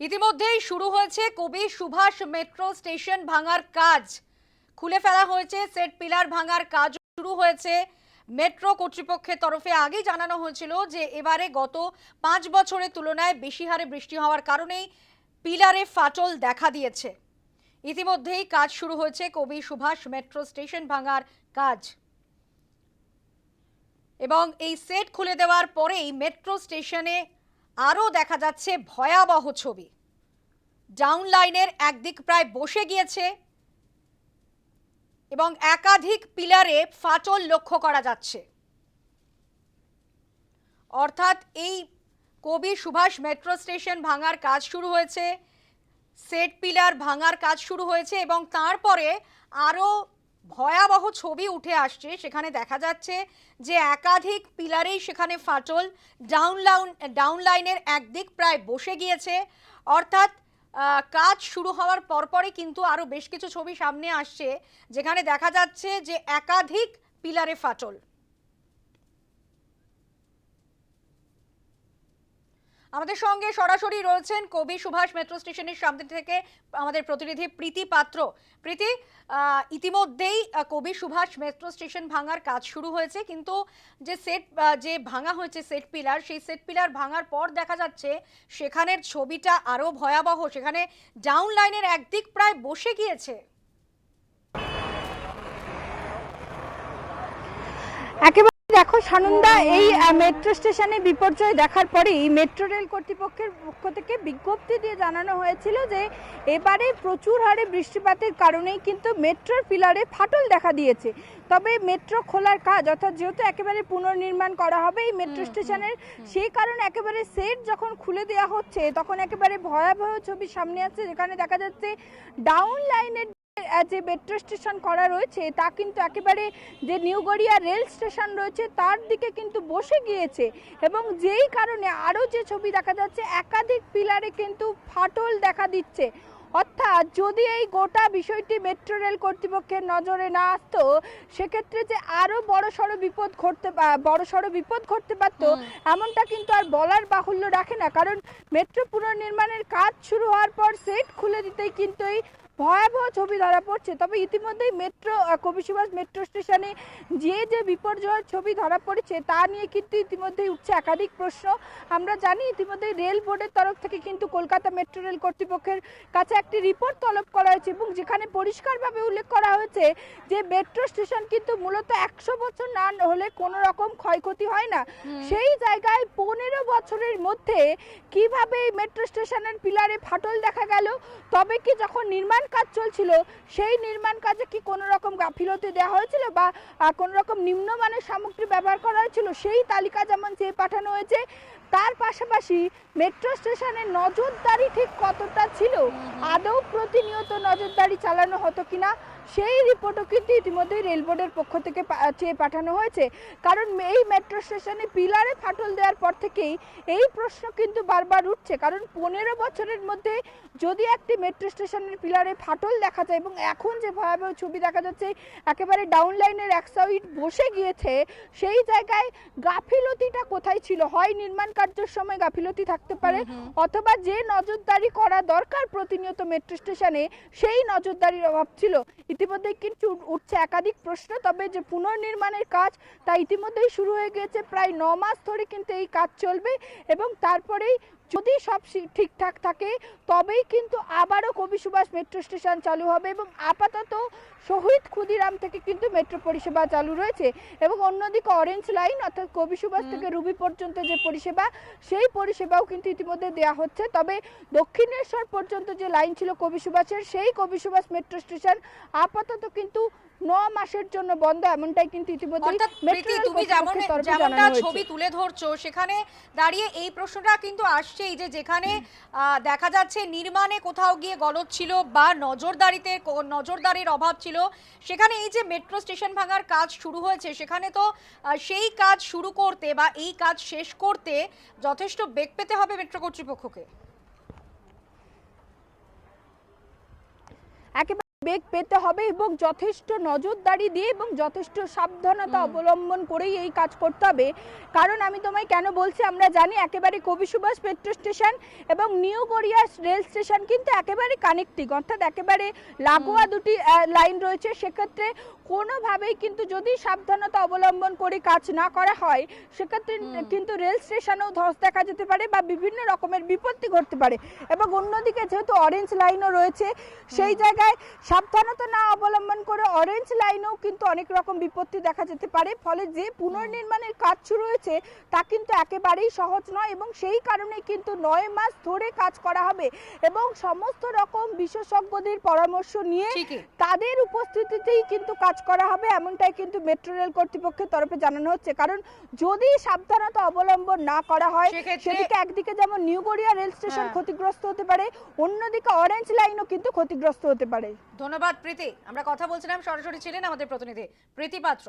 ইতিমধ্যেই শুরু হয়েছে কবি সুভাষ মেট্রো স্টেশন ভাঙার কাজ। খুলে ফেলা হয়েছে সেট পিলার ভাঙার কাজ। শুরু হয়েছে মেট্রো কর্তৃপক্ষের তরফে আগেই জানানো হয়েছিল যে এবারে গত পাঁচ বছরের তুলনায় বেশি হারে বৃষ্টি হওয়ার কারণেই পিলারে ফাটল দেখা দিয়েছে। ইতিমধ্যেই কাজ শুরু হয়েছে কবি সুভাষ মেট্রো স্টেশন ভাঙার কাজ। এবং এই সেট খুলে দেওয়ার পরেই মেট্রো স্টেশনে আরও দেখা যাচ্ছে ভয়াবহ ছবি। ডাউন লাইনের একদিক প্রায় বসে গিয়েছে এবং একাধিক পিলারে ফাটল লক্ষ্য করা যাচ্ছে। অর্থাৎ এই কবি সুভাষ মেট্রো স্টেশন ভাঙার কাজ শুরু হয়েছে, সেট পিলার ভাঙার কাজ শুরু হয়েছে এবং তারপরে আরও ভয়াবহ ছবি উঠে আসছে। সেখানে দেখা যাচ্ছে যে একাধিক পিলারেই সেখানে ফাটল, ডাউন লাউন, ডাউন লাইনের একদিক প্রায় বসে গিয়েছে। অর্থাৎ কাজ শুরু হওয়ার পরপরই কিন্তু আরও বেশ কিছু ছবি সামনে আসছে। যেখানে দেখা যাচ্ছে যে একাধিক পিলারে ফাটল। আমাদের সঙ্গে সরাসরি রয়েছেন কবি সুভাষ মেট্রো স্টেশনের সামনে থেকে আমাদের প্রতিনিধি প্রীতি পাত্র। প্রীতি ইতিমধ্যেই কবি সুভাষ মেট্রো স্টেশন ভাঙার কাজ শুরু হয়েছে, কিন্তু যে সেট যে ভাঙা হয়েছে সেট পিলার, সেই সেট পিলার ভাঙার পর দেখা যাচ্ছে সেখানের ছবিটা আরও ভয়াবহ, সেখানে ডাউন লাইনের একদিক প্রায় বসে গিয়েছে। একেবারে দেখো সানন্দা এই মেট্রো স্টেশনে বিপর্যয় দেখার পরেই মেট্রো রেল কর্তৃপক্ষের পক্ষ থেকে বিজ্ঞপ্তি দিয়ে জানানো হয়েছিল যে এবারে প্রচুর হারে বৃষ্টিপাতের কারণেই কিন্তু মেট্রোর পিলারে ফাটল দেখা দিয়েছে। তবে মেট্রো খোলার কাজ অর্থাৎ যেহেতু একেবারে পুনর্নির্মাণ করা হবে এই মেট্রো স্টেশনের সেই কারণে একেবারে সেট যখন খুলে দেওয়া হচ্ছে তখন একেবারে ভয়াবহ ছবি সামনে আছে যেখানে দেখা যাচ্ছে ডাউন লাইনের যে মেট্রো স্টেশন করা রয়েছে তা কিন্তু একেবারে যে নিউ গড়িয়া রেল স্টেশন রয়েছে তার দিকে কিন্তু বসে গিয়েছে। এবং যেই কারণে আরও যে ছবি দেখা যাচ্ছে একাধিক পিলারে কিন্তু ফাটল দেখা দিচ্ছে। অর্থাৎ যদি এই গোটা বিষয়টি মেট্রো রেল কর্তৃপক্ষের নজরে না আসতো সেক্ষেত্রে যে আরও বড় সড়ো বিপদ ঘটতে পা- বড় সড়ো বিপদ ঘটতে পারতো এমনটা কিন্তু আর বলার বাহুল্য রাখে না। কারণ মেট্রো পুনর্নির্মাণের কাজ শুরু হওয়ার পর সেট খুলে দিতেই কিন্তু এই ভয়াবহ ছবি ধরা পড়ছে। তবে ইতিমধ্যেই মেট্রো কবি সুভাষ মেট্রো স্টেশনে যে যে বিপর্যয়ের ছবি ধরা পড়েছে তা নিয়ে কিন্তু ইতিমধ্যেই উঠছে একাধিক প্রশ্ন। আমরা জানি ইতিমধ্যেই রেল বোর্ডের তরফ থেকে কিন্তু কলকাতা মেট্রো রেল কর্তৃপক্ষের কাছে একটি রিপোর্ট তলব করা হয়েছে এবং যেখানে পরিষ্কারভাবে উল্লেখ করা হয়েছে যে মেট্রো স্টেশন কিন্তু মূলত একশো বছর না হলে কোনো রকম ক্ষয়ক্ষতি হয় না। সেই জায়গায় পনেরো বছরের মধ্যে কীভাবে এই মেট্রো স্টেশনের পিলারে ফাটল দেখা গেল? তবে কি যখন নির্মাণ কাজ চলছিল সেই নির্মাণ কাজে কি কোনো রকম গাফিলতি দেওয়া হয়েছিল বা কোনো রকম নিম্নমানের সামগ্রী ব্যবহার করা হয়েছিল? সেই তালিকা যেমন চেয়ে পাঠানো হয়েছে তার পাশাপাশি মেট্রো স্টেশনে নজরদারি ঠিক কতটা ছিল? আদৌ প্রতিনিয়ত নজরদারি চালানো হতো কিনা? সেই রিপোর্টও কিন্তু ইতিমধ্যে রেল বোর্ডের পক্ষ থেকে চেয়ে পাঠানো হয়েছে। কারণ এই মেট্রো স্টেশনে পিলারে ফাটল দেওয়ার পর থেকেই এই প্রশ্ন কিন্তু বারবার উঠছে। কারণ পনেরো বছরের মধ্যে যদি একটি মেট্রো স্টেশনের পিলারে ফাটল দেখা যায় এবং এখন যে ভয়াবহ ছবি দেখা যাচ্ছে একেবারে ডাউন লাইনের এক সাইড বসে গিয়েছে সেই জায়গায় গাফিলতিটা কোথায় ছিল? হয় নির্মাণ কার্যের সময় গাফিলতি থাকতে পারে অথবা যে নজরদারি করা দরকার প্রতিনিয়ত মেট্রো স্টেশনে সেই নজরদারির অভাব ছিল। ইতিমধ্যেই কিন্তু উঠছে একাধিক প্রশ্ন, তবে যে পুনর্নির্মাণের কাজ তা ইতিমধ্যেই শুরু হয়ে গিয়েছে। প্রায় ন মাস ধরে কিন্তু এই কাজ চলবে এবং তারপরেই যদি সব ঠিকঠাক থাকে তবেই কিন্তু আবারও কবি সুভাষ মেট্রো স্টেশন চালু হবে এবং আপাতত শহীদ ক্ষুদিরাম থেকে কিন্তু মেট্রো পরিষেবা চালু রয়েছে এবং অন্যদিকে অরেঞ্জ লাইন অর্থাৎ কবি সুভাষ থেকে রুবি পর্যন্ত যে পরিষেবা সেই পরিষেবাও কিন্তু ইতিমধ্যে দেওয়া হচ্ছে। তবে দক্ষিণেশ্বর পর্যন্ত যে লাইন ছিল কবি সুভাষের সেই কবি সুভাষ মেট্রো স্টেশন আপাতত কিন্তু ন মাসের জন্য বন্ধ এমনটাই কিন্তু ইতিমধ্যে তুমি যেমন যেমনটা ছবি তুলে ধরছো সেখানে দাঁড়িয়ে এই প্রশ্নটা কিন্তু আসছেই যে যেখানে দেখা যাচ্ছে নির্মাণে কোথাও গিয়ে গলদ ছিল বা নজরদারিতে নজরদারির অভাব ছিল সেখানে এই যে মেট্রো স্টেশন ভাঙার কাজ শুরু হয়েছে সেখানে তো সেই কাজ শুরু করতে বা এই কাজ শেষ করতে যথেষ্ট বেগ পেতে হবে মেট্রো কর্তৃপক্ষকে। একেবারে বেগ পেতে হবে এবং যথেষ্ট নজরদারি দিয়ে এবং যথেষ্ট সাবধানতা অবলম্বন করেই এই কাজ করতে হবে। কারণ আমি তোমায় কেন বলছি আমরা জানি একেবারে কবি সুভাষ পেট্রো স্টেশন এবং নিউ গড়িয়া রেল স্টেশন কিন্তু একেবারে কানেক্টিং অর্থাৎ একেবারে লাগোয়া দুটি লাইন রয়েছে। সেক্ষেত্রে কোনোভাবেই কিন্তু যদি সাবধানতা অবলম্বন করে কাজ না করা হয় সেক্ষেত্রে কিন্তু রেল স্টেশনেও ধস দেখা যেতে পারে বা বিভিন্ন রকমের বিপত্তি ঘটতে পারে। এবং অন্যদিকে যেহেতু অরেঞ্জ লাইনও রয়েছে সেই জায়গায় সাবধানতা না অবলম্বন অরেঞ্জ লাইনেও কিন্তু অনেক রকম বিপত্তি দেখা যেতে পারে। ফলে যে পুনর্নির্মাণের কাজ শুরু হয়েছে তা কিন্তু একেবারেই সহজ নয় এবং সেই কারণে কিন্তু নয় মাস ধরে কাজ করা হবে এবং সমস্ত রকম বিশেষজ্ঞদের পরামর্শ নিয়ে তাদের উপস্থিতিতেই কিন্তু কাজ করা হবে এমনটাই কিন্তু মেট্রো রেল কর্তৃপক্ষের তরফে জানানো হচ্ছে। কারণ যদি সাবধানতা অবলম্বন না করা হয় সেদিকে একদিকে যেমন নিউ গড়িয়া রেল স্টেশন হ্যাঁ। ক্ষতিগ্রস্ত হতে পারে অন্যদিকে অরেঞ্জ লাইনও কিন্তু ক্ষতিগ্রস্ত হতে পারে। ধন্যবাদ প্রীতি। আমরা কথা বলছিলাম সরাসরি ছিলেন আমাদের প্রতিনিধি প্রীতি পাত্র।